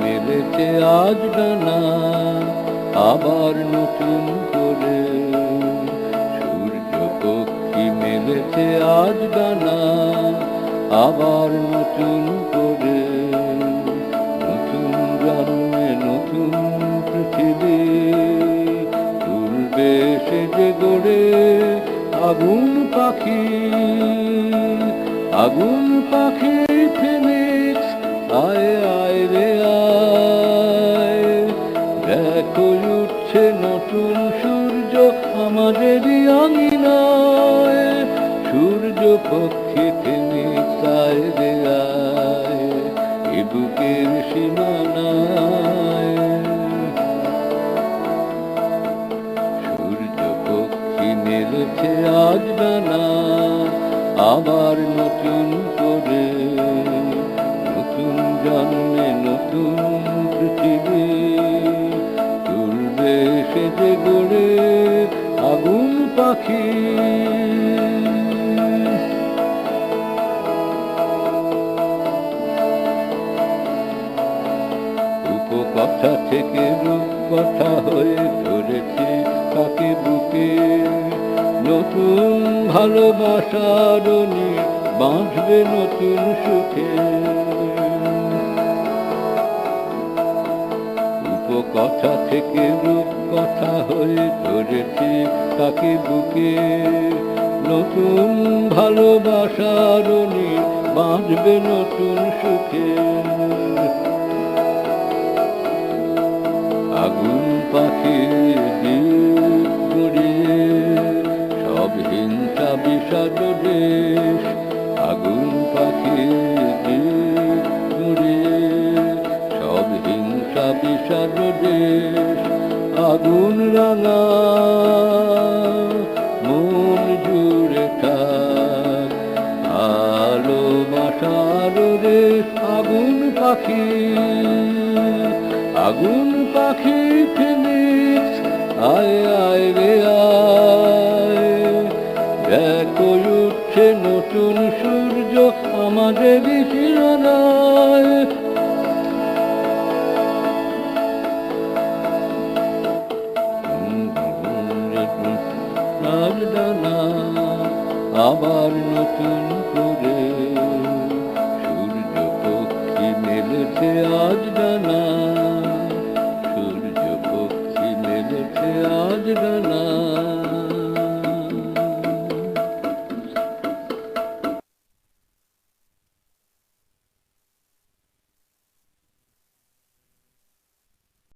মেলেছে আজ ডানা, আবার নতুন করে। সূর্য পক্ষী মেলেছে আজ ডানা, আবার নতুন করে। নতুন জন্মে নতুন পৃথিবী তুলবে সে যে গড়ে আগুন পাখি আগুন পাখি আমাদেরই আঙিনায় সূর্য পক্ষী ফিনিক্স আয় রে আয় এ বুকের সূর্য পক্ষী মেলেছে আজ ডানা, আবার নতুন করে। নতুন জন্মে নতুন পৃথিবী, তুলবে সে যে পাখি। উপকথা থেকে রূপকথা হয়ে ধরেছে তাকে বুকে। নতুন ভালোবাসার বাঁধবে নতুন সুখে। উপকথা থেকে রূপকথা হয়ে ধরেছে তাকে বুকে। নতুন ভালোবাসার বাঁধবে নতুন সুখে। আগুন পাখি দিক গড়িয়ে সব হিংসা বিষাদ দেশ। আগুন পাখির দিক গড়িয়ে সব হিংসা বিষাদ দেশ। আগুন রাঙা, মন জুড়ে আলো বাসার রেশ আগুন পাখি আগুন পাখি ফিনিক্স আয় আয় রে, আয়। উঠছে নতুন সূর্য আমাদের শিরানায় আবার নতুন করে সূর্য পক্ষী মেলেছে আজ ডানা। সূর্য পক্ষী মেলেছে আজ ডানা।